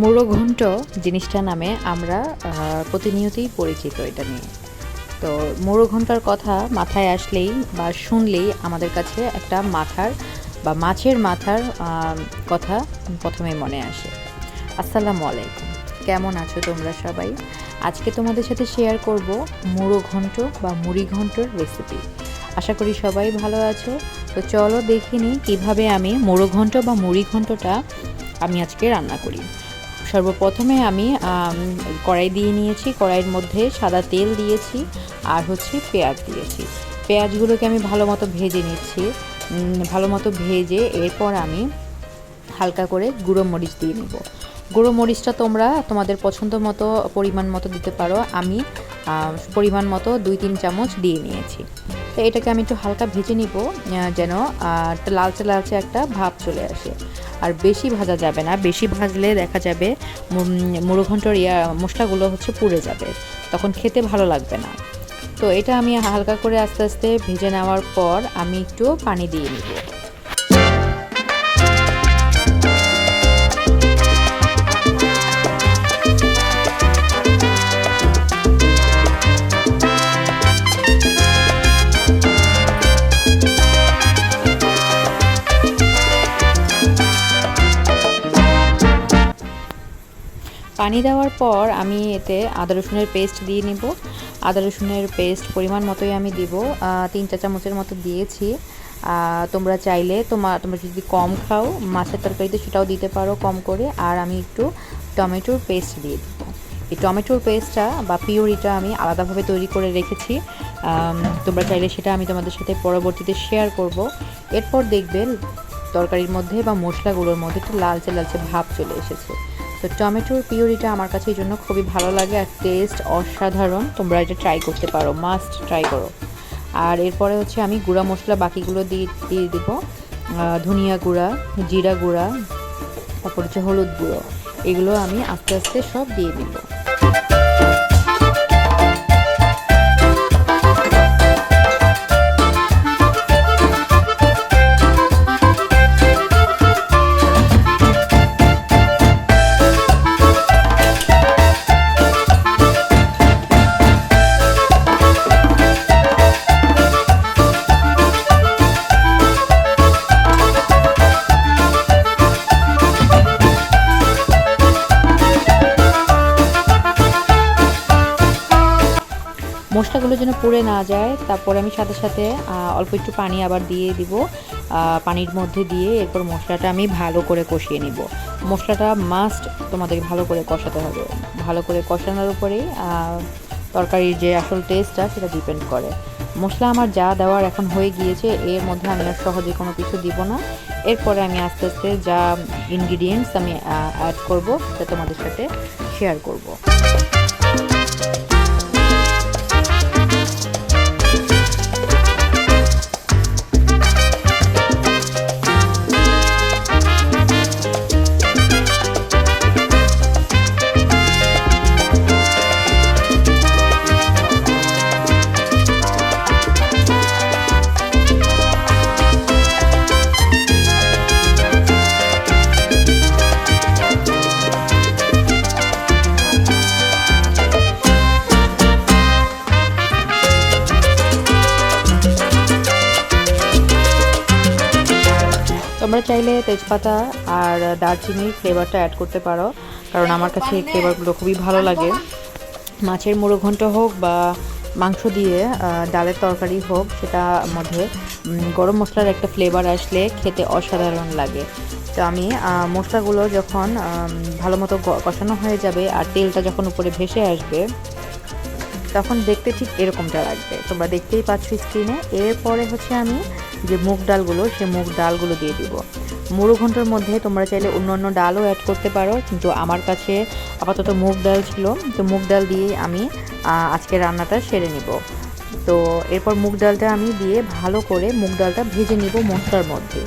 মুড়ো ঘন্ট জিনিসটা নামে আমরা প্রতিনিয়তই পরিচিত এটা নিয়ে। তো মুড়ো ঘণ্টার কথা মাথায় আসলেই বা শুনলেই আমাদের কাছে একটা মাথার বা মাছের মাথার কথা প্রথমেই মনে আসে। আসসালামু আলাইকুম। কেমন আছো তোমরা সবাই? আজকে তোমাদের সাথে শেয়ার করব মুড়ো ঘন্ট বা মুড়ি ঘন্টর রেসিপি আশা করি সবাই ভালো আছো। তো চলো দেখে নিই কীভাবে আমি মুড়ো ঘন্ট বা মুড়ি ঘন্টটা আমি আজকে রান্না করি। সর্বপ্রথমে আমি কড়াই দিয়ে নিয়েছি, কড়াইয়ের মধ্যে সাদা তেল দিয়েছি আর হচ্ছে পেঁয়াজ দিয়েছি। পেঁয়াজগুলোকে আমি ভালো মতো ভেজে নিচ্ছি। ভালো মতো ভেজে এরপর আমি হালকা করে গুঁড়ো মরিচ দিয়ে নিব। গুঁড়ো মরিচটা তোমরা তোমাদের পছন্দ মতো, পরিমাণ মতো দিতে পারো। আমি পরিমাণ মতো দুই তিন চামচ দিয়ে নিয়েছি। তো এটাকে আমি একটু হালকা ভেজে নিব যেন একটা লালচে লালচে একটা ভাব চলে আসে। আর বেশি ভাজা যাবে না, বেশি ভাজলে দেখা যাবে মুড়োঘণ্টর ইয়া, মশলাগুলো হচ্ছে পুড়ে যাবে। তখন খেতে ভালো লাগবে না। তো এটা আমি হালকা করে আস্তে আস্তে ভেজে নেওয়ার পর আমি একটু পানি দিয়ে নিব। পানি দেওয়ার পর আমি এতে আদা রসুনের পেস্ট দিয়ে নিব। আদা রসুনের পেস্ট পরিমাণ মতোই আমি দিব। তিন চা চামচের মতো দিয়েছি। তোমরা চাইলে তোমার তোমরা যদি কম খাও, মাছের তরকারিতে সেটাও দিতে পারো কম করে। আর আমি একটু টমেটোর পেস্ট দিয়ে দিব। এই টমেটোর পেস্টটা বা পিওরিটা আমি আলাদাভাবে তৈরি করে রেখেছি। তোমরা চাইলে সেটা আমি তোমাদের সাথে পরবর্তীতে শেয়ার করব। এরপর দেখবেন তরকারির মধ্যে বা মশলাগুলোর মধ্যে একটু লালচে লালচে ভাব চলে এসেছে। তো টমেটোর পিওরিটা আমার কাছে এই জন্য খুবই ভালো লাগে আর টেস্ট অসাধারণ। তোমরা এটা ট্রাই করতে পারো মাস্ট ট্রাই করো। আর এরপরে হচ্ছে আমি গুঁড়া মশলা বাকিগুলো দিয়ে দিয়ে দেবো। ধনিয়া গুঁড়া, জিরা গুঁড়া, তারপর হচ্ছে হলুদ গুঁড়ো। এগুলো আমি আস্তে আস্তে সব দিয়ে দিব। মশলাগুলো যেন পুড়ে না যায়, তারপর আমি সাথে সাথে অল্প একটু পানি আবার দিয়ে দিব। পানির মধ্যে দিয়ে এরপর মশলাটা আমি ভালো করে কষিয়ে নিব। মশলাটা মাস্ট তোমাদের ভালো করে কষাতে হবে। ভালো করে কষানোর উপরেই তরকারির যে আসল টেস্টটা সেটা ডিপেন্ড করে। মশলা আমার যা দেওয়ার এখন হয়ে গিয়েছে, এর মধ্যে আমি আর সহজে কোনো কিছু দিব না। এরপরে আমি আস্তে আস্তে যা ইনগ্রিডিয়েন্টস আমি অ্যাড করব, সেটা তোমাদের সাথে শেয়ার করব। তোমরা চাইলে তেজপাতা আর দারচিনির ফ্লেভারটা অ্যাড করতে পারো, কারণ আমার কাছে এই ফ্লেভারগুলো খুবই ভালো লাগে। মাছের মুড়ো ঘন্ট হোক বা মাংস দিয়ে ডালের তরকারি হোক, সেটা মধ্যে গরম মশলার একটা ফ্লেভার আসলে খেতে অসাধারণ লাগে। তো আমি মশলাগুলো যখন ভালো মতো কষানো হয়ে যাবে আর তেলটা যখন উপরে ভেসে আসবে, তখন দেখতে ঠিক এরকমটা লাগবে। তোমরা দেখতেই পাচ্ছ স্ক্রিনে এরপরে হচ্ছে আমি যে মুগ ডালগুলো সে মুগ ডালগুলো দিয়ে দিব। মুড়ো ঘণ্টার মধ্যে তোমরা চাইলে অন্য অন্য ডালও অ্যাড করতে পারো। কিন্তু আমার কাছে আপাতত মুগ ডাল ছিল। তো মুগ ডাল দিয়ে আমি আজকে রান্নাটা সেরে নিব। তো এরপর মুগ ডালটা আমি দিয়ে ভালো করে মুগ ডালটা ভেজে নিব মশলার মধ্যে।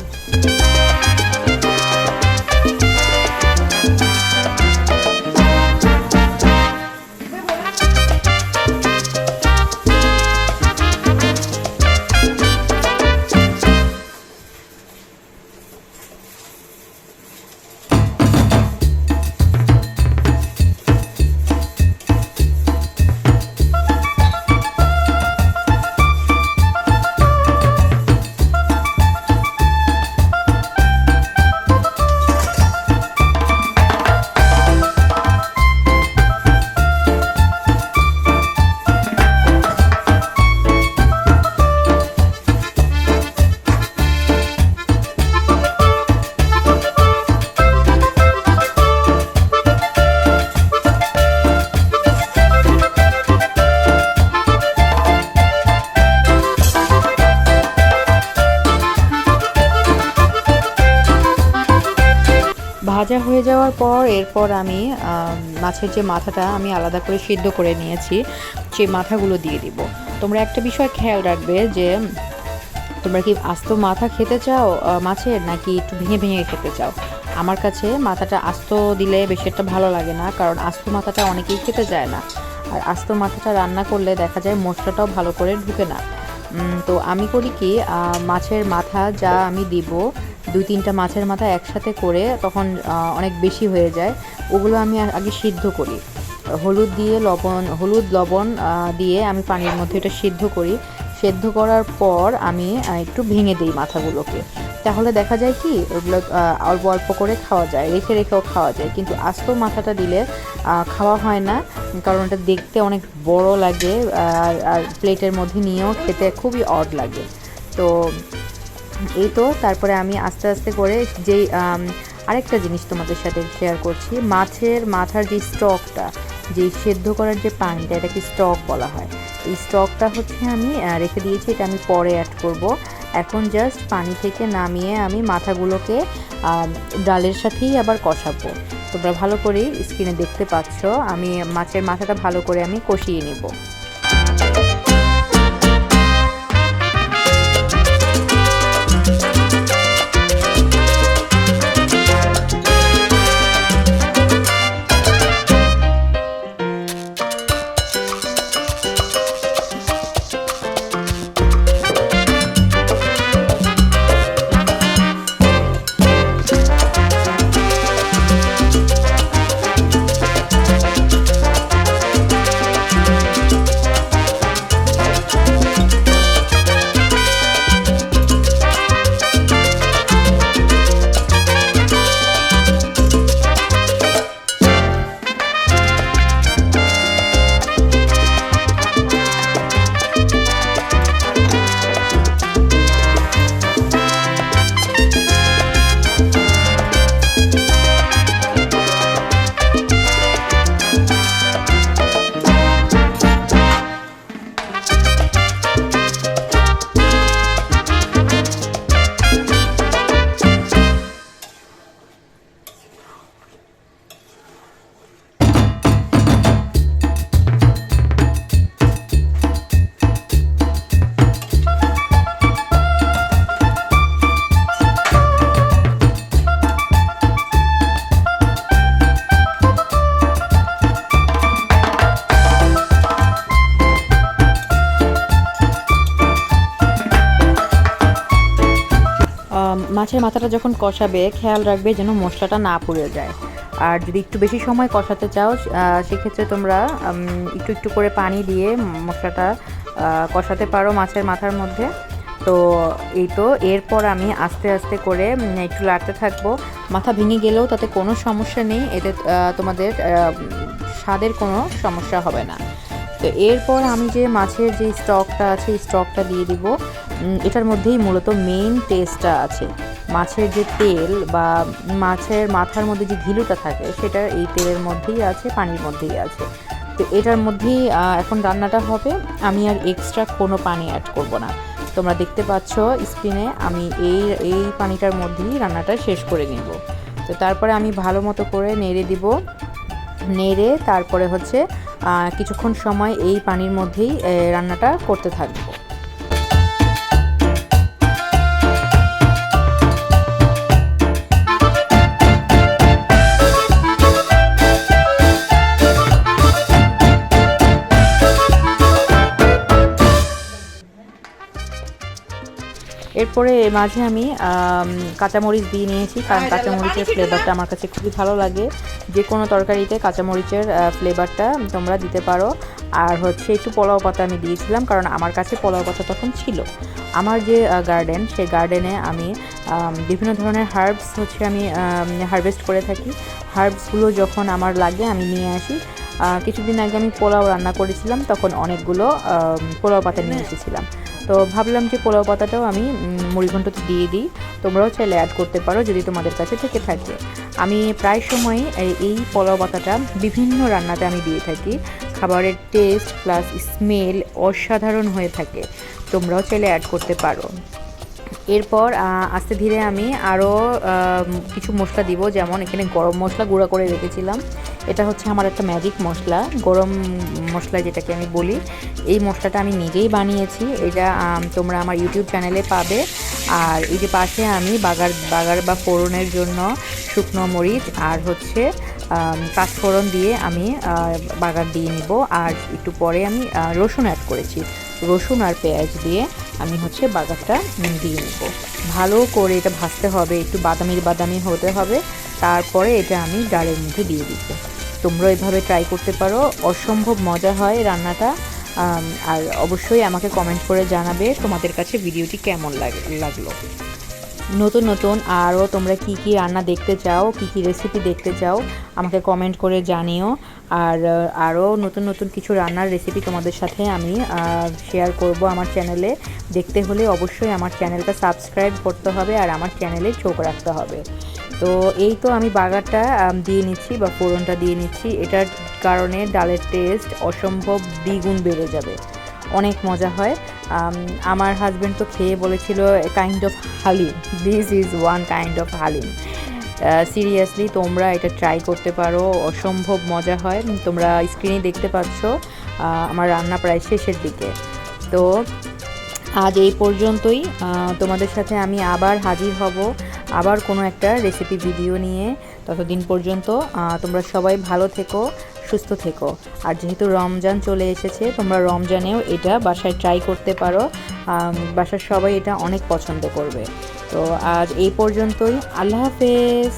হওয়ার পর এরপর আমি মাছের যে মাথাটা আমি আলাদা করে সিদ্ধ করে নিয়েছি সেই মাথাগুলো দিয়ে দিব। তোমরা একটা বিষয় খেয়াল রাখবে যে, তোমরা কি আস্ত মাথা খেতে চাও মাছের, নাকি একটু ভেঙে ভেঙে খেতে চাও? আমার কাছে মাথাটা আস্ত দিলে বেশি একটা ভালো লাগে না, কারণ আস্ত মাথাটা অনেকেই খেতে যায় না। আর আস্ত মাথাটা রান্না করলে দেখা যায় মশলাটাও ভালো করে ঢুকে না। তো আমি করি কি মাছের মাথা যা আমি দিব দুই তিনটা মাছের মাথা একসাথে করে তখন অনেক বেশি হয়ে যায়। ওগুলো আমি আগে সিদ্ধ করি। হলুদ দিয়ে লবণ, হলুদ লবণ দিয়ে আমি পানির মধ্যে এটা সিদ্ধ করি। সেদ্ধ করার পর আমি একটু ভেঙে দিই মাথাগুলোকে। তাহলে দেখা যায় কি, ওগুলো অল্প অল্প করে খাওয়া যায়, রেখে রেখেও খাওয়া যায়। কিন্তু আস্ত মাথাটা দিলে খাওয়া হয় না, কারণ এটা দেখতে অনেক বড় লাগে, আর প্লেটের মধ্যে নিয়েও খেতে খুবই অড লাগে। তো এই তো, তারপরে আমি আস্তে আস্তে করে যেই আরেকটা জিনিস তোমাদের সাথে শেয়ার করছি, মাছের, মাথার যে স্টকটা যে সেদ্ধ করার যে পানিটা, এটাকে স্টক বলা হয়। এই স্টকটা হচ্ছে আমি রেখে দিয়েছি, এটা আমি পরে অ্যাড করব। এখন জাস্ট পানি থেকে নামিয়ে আমি মাথাগুলোকে ডালের সাথেই আবার কষাবো। তোমরা ভালো করেই স্ক্রিনে দেখতে পাচ্ছ, আমি মাছের মাথাটা ভালো করে আমি কষিয়ে নেব। মাছের মাথাটা যখন কষাবে, খেয়াল রাখবে যেন মশলাটা না পুড়ে যায়। আর যদি একটু বেশি সময় কষাতে চাও সেক্ষেত্রে তোমরা একটু একটু করে পানি দিয়ে মশলাটা কষাতে পারো মাছের মাথার মধ্যে। তো এই তো, এরপর আমি আস্তে আস্তে করে একটু লাড়তে থাকব। মাথা ভেঙে গেলেও তাতে কোনো সমস্যা নেই, এতে তোমাদের স্বাদের কোনো সমস্যা হবে না। তো এরপর আমি যে মাছের যে স্টকটা আছে স্টকটা দিয়ে দিব। এটার মধ্যেই মূলত মেইন টেস্টটা আছে। মাছের যে তেল বা মাছের মাথার মধ্যে যে ঘিলুটা থাকে, সেটা এই তেলের মধ্যেই আছে, পানির মধ্যেই আছে। তো এটার মধ্যেই এখন রান্নাটা হবে। আমি আর এক্সট্রা কোনো পানি অ্যাড করব না। তোমরা দেখতে পাচ্ছ স্ক্রিনে আমি এই এই পানিটার মধ্যেই রান্নাটা শেষ করে নেব। তো তারপরে আমি ভালো মতো করে নেড়ে দিব। নেড়ে তারপরে হচ্ছে কিছুক্ষণ সময় এই পানির মধ্যেই রান্নাটা করতে থাকব। এরপরে এর মাঝে আমি কাঁচামরিচ দিয়ে নিয়েছি কারণ কাঁচামরিচের ফ্লেভারটা আমার কাছে খুবই ভালো লাগে। যে কোনো তরকারিতে কাঁচামরিচের ফ্লেভারটা তোমরা দিতে পারো। আর হচ্ছে একটু পোলাও পাতা আমি দিয়েছিলাম কারণ আমার কাছে পোলাও পাতা তখন ছিল। আমার যে গার্ডেন সেই গার্ডেনে আমি বিভিন্ন ধরনের হার্বস হচ্ছে আমি হারভেস্ট করে থাকি। হার্বসগুলো যখন আমার লাগে আমি নিয়ে আসি। কিছুদিন আগে আমি পোলাও রান্না করেছিলাম তখন অনেকগুলো পোলাও পাতা নিয়ে এসেছিলাম। তো ভাবলাম যে পোলাও পাতাটাও আমি মুড়িঘণ্টতে দিয়ে দিই। তোমরাও চাইলে অ্যাড করতে পারো যদি তোমাদের কাছে থেকে থাকে। আমি প্রায় সময় এই পোলাও পাতাটা বিভিন্ন রান্নাতে আমি দিয়ে থাকি। খাবারের টেস্ট প্লাস স্মেল অসাধারণ হয়ে থাকে। তোমরাও চাইলে অ্যাড করতে পারো। এরপর আস্তে ধীরে আমি আরও কিছু মশলা দিব। যেমন এখানে গরম মশলা গুঁড়া করে রেখেছিলাম। এটা হচ্ছে আমার একটা ম্যাজিক মশলা, গরম মশলা যেটাকে আমি বলি। এই মশলাটা আমি নিজেই বানিয়েছি। এটা তোমরা আমার ইউটিউব চ্যানেলে পাবে। আর এই যে পাশে আমি বাগার বাগার বা ফোড়নের জন্য শুকনো মরিচ আর হচ্ছে পাঁচফোড়ন দিয়ে আমি বাগার দিয়ে নিব। আর একটু পরে আমি রসুন অ্যাড করেছি। রসুন আর পেঁয়াজ দিয়ে আমি হচ্ছে বাগারটা দিয়ে নিব। ভালো করে এটা ভাজতে হবে। একটু বাদামি বাদামি হতে হবে। তারপরে এটা আমি ডালের মধ্যে দিয়ে দিব। তোমরা এভাবে ট্রাই করতে পারো। অসম্ভব মজা হয় রান্নাটা। আর অবশ্যই আমাকে কমেন্ট করে জানাবে তোমাদের কাছে ভিডিওটি কেমন লাগ- লাগল। নতুন নতুন, আরও তোমরা কি কি রান্না দেখতে চাও, কি কি রেসিপি দেখতে চাও, আমাকে কমেন্ট করে জানিও। আর আরও নতুন নতুন কিছু রান্নার রেসিপি তোমাদের সাথে আমি শেয়ার করব আমার চ্যানেলে দেখতে হলে অবশ্যই আমার চ্যানেলটা সাবস্ক্রাইব করতে হবে আর আমার চ্যানেলে চোখ রাখতে হবে। তো এই তো আমি বাগারটা দিয়ে নিচ্ছি বা ফোড়নটা দিয়ে নিচ্ছি। এটার কারণে ডালের টেস্ট অসম্ভব দ্বিগুণ বেড়ে যাবে। অনেক মজা হয়। আমার হাজব্যান্ড তো খেয়ে বলেছিল kind of haleem this is one kind of haleem seriously তোমরা এটা ট্রাই করতে পারো, অসম্ভব মজা হয়। তোমরা স্ক্রিনে দেখতে পাচ্ছ আমার রান্না প্রায় শেষের দিকে। তো আজ এই পর্যন্তই। তোমাদের সাথে আমি আবার হাজির হব। আবার কোনো একটা রেসিপি ভিডিও নিয়ে ততদিন পর্যন্ত তোমরা সবাই ভালো থেকো, সুস্থ থেকো। আর যেহেতু রমজান চলে এসেছে, তোমরা রমজানেও এটা বাসায় ট্রাই করতে পারো। বাসার সবাই এটা অনেক পছন্দ করবে। তো আর এই পর্যন্তই। আল্লাহ হাফেজ।